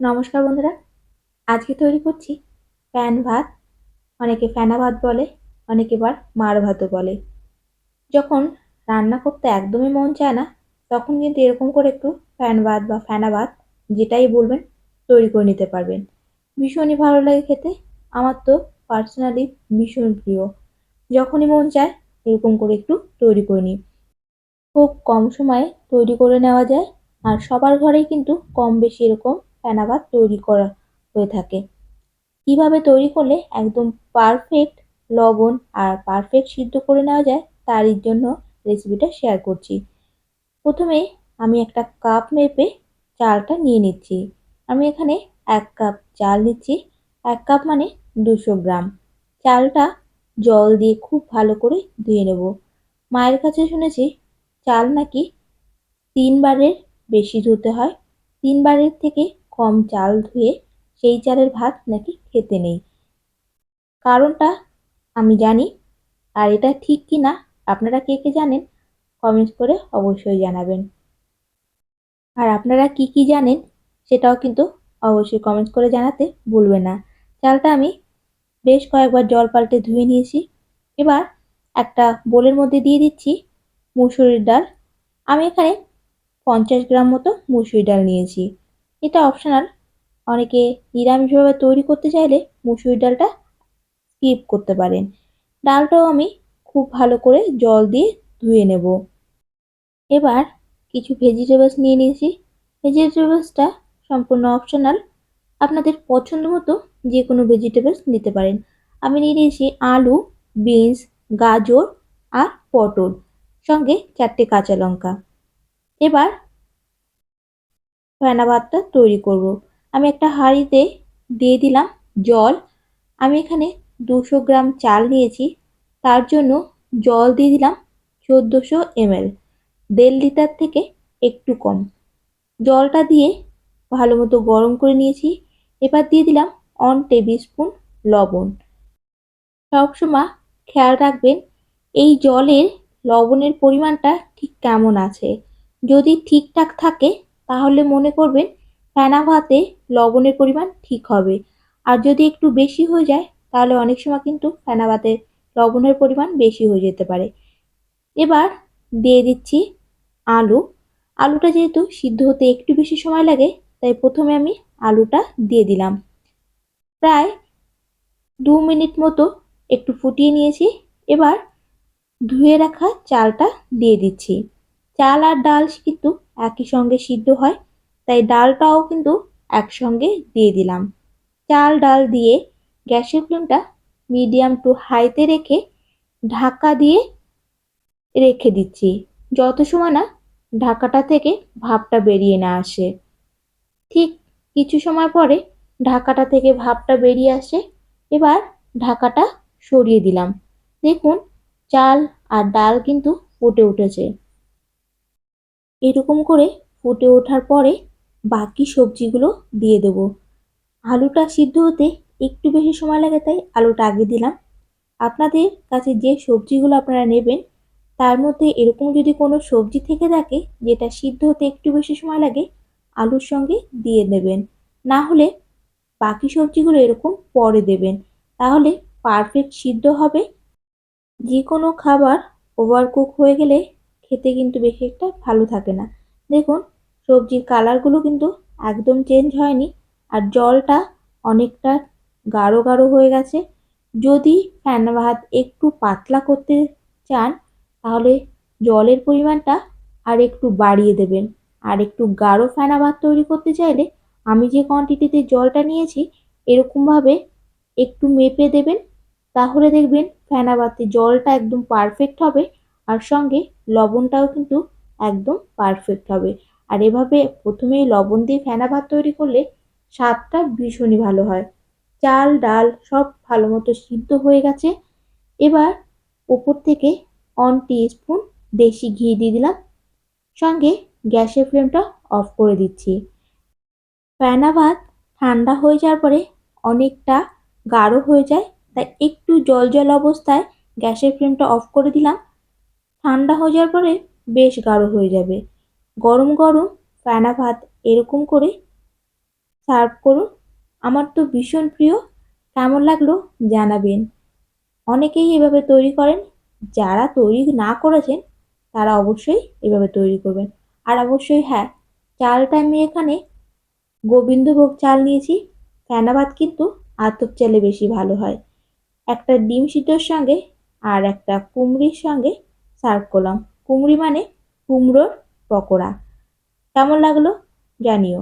নমস্কার বন্ধুরা। আজকে তৈরি করছি প্যান ভাত। অনেকে ফ্যানা ভাত বলে, অনেকে বার মার ভাতও বলে। যখন রান্না করতে একদমই মন চায় না, তখন কিন্তু এরকম করে একটু প্যান ভাত বা ফ্যানা ভাত, যেটাই বলবেন, তৈরি করে নিতে পারবেন। ভীষণই ভালো লাগে খেতে। আমার তো পার্সোনালি ভীষণ প্রিয়। যখনই মন চায়, এরকম করে একটু তৈরি করে নিই। খুব কম সময়ে তৈরি করে নেওয়া যায়, আর সবার ঘরেই কিন্তু কম বেশি এরকম ফেনা তৈরি করা হয়ে থাকে। কীভাবে তৈরি করলে একদম পারফেক্ট লবণ আর পারফেক্ট সিদ্ধ করে নেওয়া যায় তারই জন্য রেসিপিটা শেয়ার করছি। প্রথমে আমি একটা কাপ মেপে চালটা নিয়ে নিচ্ছি। আমি এখানে এক কাপ চাল নিচ্ছি। এক কাপ মানে দুশো গ্রাম। চালটা জল দিয়ে খুব ভালো করে ধুয়ে নেব। মায়ের কাছে শুনেছি, চাল নাকি তিনবারের বেশি ধুতে হয়। তিনবারের থেকে কম চাল ধুয়ে সেই চালের ভাত নাকি খেতে নেই। কারণটা আমি জানি, আর এটা ঠিক কি না আপনারা কে কে জানেন কমেন্টস করে অবশ্যই জানাবেন। আর আপনারা কি কি জানেন সেটাও কিন্তু অবশ্যই কমেন্টস করে জানাতে ভুলবেন না। চালটা আমি বেশ কয়েকবার জল পাল্টে ধুয়ে নিয়েছি। এবার একটা বোলের মধ্যে দিয়ে দিচ্ছি মুসুরির ডাল। আমি এখানে পঞ্চাশ গ্রাম মতো মুসুরি ডাল নিয়েছি। এটা অপশনাল অনেকে নিরামিষভাবে তৈরি করতে চাইলে মুসুরি ডালটা স্কিপ করতে পারেন। ডালটাও আমি খুব ভালো করে জল দিয়ে ধুয়ে নেব। এবার কিছু ভেজিটেবলস নিয়ে নিয়েছি। ভেজিটেবলসটা সম্পূর্ণ অপশনাল আপনাদের পছন্দ মতো যে কোনো ভেজিটেবলস নিতে পারেন। আমি নিয়ে নিয়েছি আলু বিনস গাজর আর পটল। সঙ্গে চারটে কাঁচা লঙ্কা। এবার ফেনা ভাতটা তৈরি করব। আমি একটা হাঁড়িতে দিয়ে দিলাম জল। আমি এখানে দুশো গ্রাম চাল নিয়েছি। তার জন্য জল দিয়ে দিলাম চোদ্দোশো এমএল। দেড় লিটার থেকে একটু কম। জলটা দিয়ে ভালো মতো গরম করে নিয়েছি। এবার দিয়ে দিলাম অন টেবিল স্পুন লবণ। সবসময় খেয়াল রাখবেন, এই জলের লবণের পরিমাণটা ঠিক কেমন আছে। যদি ঠিকঠাক থাকে তাহলে মনে করবেন ফেনা ভাতে লবণের পরিমাণ ঠিক হবে। আর যদি একটু বেশি হয়ে যায়, তাহলে অনেক সময় কিন্তু ফেনা ভাতে লবণের পরিমাণ বেশি হয়ে যেতে পারে। এবার দিয়ে দিচ্ছি আলু। আলুটা যেহেতু সিদ্ধ হতে একটু বেশি সময় লাগে, তাই প্রথমে আমি আলুটা দিয়ে দিলাম। প্রায় দু মিনিট মতো একটু ফুটিয়ে নিয়েছি। এবার ধুয়ে রাখা চালটা দিয়ে দিচ্ছি। চাল আর ডাল কিন্তু একই সঙ্গে সিদ্ধ হয়, তাই ডালটাও কিন্তু একসঙ্গে দিয়ে দিলাম। চাল ডাল দিয়ে গ্যাসের ফ্লেমটা মিডিয়াম টু হাইতে রেখে ঢাকা দিয়ে রেখে দিচ্ছি। যত সময় না ঢাকাটা থেকে ভাপটা বেরিয়ে না আসে। ঠিক কিছু সময় পরে ঢাকাটা থেকে ভাপটা বেরিয়ে আসে, এবার ঢাকাটা সরিয়ে দিলাম। দেখুন, চাল আর ডাল কিন্তু ফুটে উঠেছে। এরকম করে ফুটে ওঠার পরে বাকি সবজিগুলো দিয়ে দেব। আলুটা সিদ্ধ হতে একটু বেশি সময় লাগে, তাই আলুটা আগে দিলাম। আপনাদের কাছে যে সবজিগুলো আপনারা নেবেন, তার মধ্যে এরকম যদি কোনো সবজি থেকে থাকে যেটা সিদ্ধ হতে একটু বেশি সময় লাগে, আলুর সঙ্গে দিয়ে দেবেন। না হলে বাকি সবজিগুলো এরকম পরে দেবেন। তাহলে পারফেক্ট সিদ্ধ হবে। যে কোনো খাবার ওভারকুক হয়ে গেলে খেতে কিন্তু বেশি একটা ভালো থাকে না। দেখুন, সবজির কালারগুলো কিন্তু একদম চেঞ্জ হয়নি আর জলটা অনেকটা গাঢ় গাঢ় হয়ে গেছে। যদি ফ্যান ভাত একটু পাতলা করতে চান, তাহলে জলের পরিমাণটা আর একটু বাড়িয়ে দেবেন। আর একটু গাঢ় ফেনা ভাত তৈরি করতে চাইলে আমি যে কোয়ান্টিটিতে জলটা নিয়েছি, এরকমভাবে একটু মেপে দেবেন। তাহলে দেখবেন ফেনা ভাতে জলটা একদম পারফেক্ট হবে। আর সঙ্গে লবণটাও কিন্তু একদম পারফেক্ট হবে। আর এভাবে প্রথমেই লবণ দিয়ে ফেনা ভাত তৈরি করলে স্বাদটা ভীষণই ভালো হয়। চাল, ডাল সব ভালো মতো সিদ্ধ হয়ে গেছে। এবার ওপর থেকে অন স্পুন দেশি ঘি দিয়ে দিলাম। সঙ্গে গ্যাসের ফ্লেমটা অফ করে দিচ্ছি। ফেনা ভাত ঠান্ডা হয়ে যাওয়ার পরে অনেকটা গাঢ় হয়ে যায়, তাই একটু জল জল অবস্থায় গ্যাসের ফ্লেমটা অফ করে দিলাম। ঠান্ডা হয়ে যাওয়ার পরে বেশ গাঢ় হয়ে যাবে। গরম গরম ফেনা ভাত এরকম করে সার্ভ করুন। আমার তো ভীষণ প্রিয়। কেমন লাগল জানাবেন। অনেকেই এভাবে তৈরি করেন। যারা তৈরি না করেছেন, তারা অবশ্যই এভাবে তৈরি করবেন। আর অবশ্যই হ্যাঁ চালটা আমি এখানে গোবিন্দভোগ চাল নিয়েছি। ফেনা ভাত কিন্তু আতপ চালে বেশি ভালো হয়। একটা ডিম সিদ্ধর সঙ্গে আর একটা কুমড়ির সঙ্গে সার্ভ করলাম। কুমড়ি মানে কুমড়োর পকোড়া। কেমন লাগল? জানিও।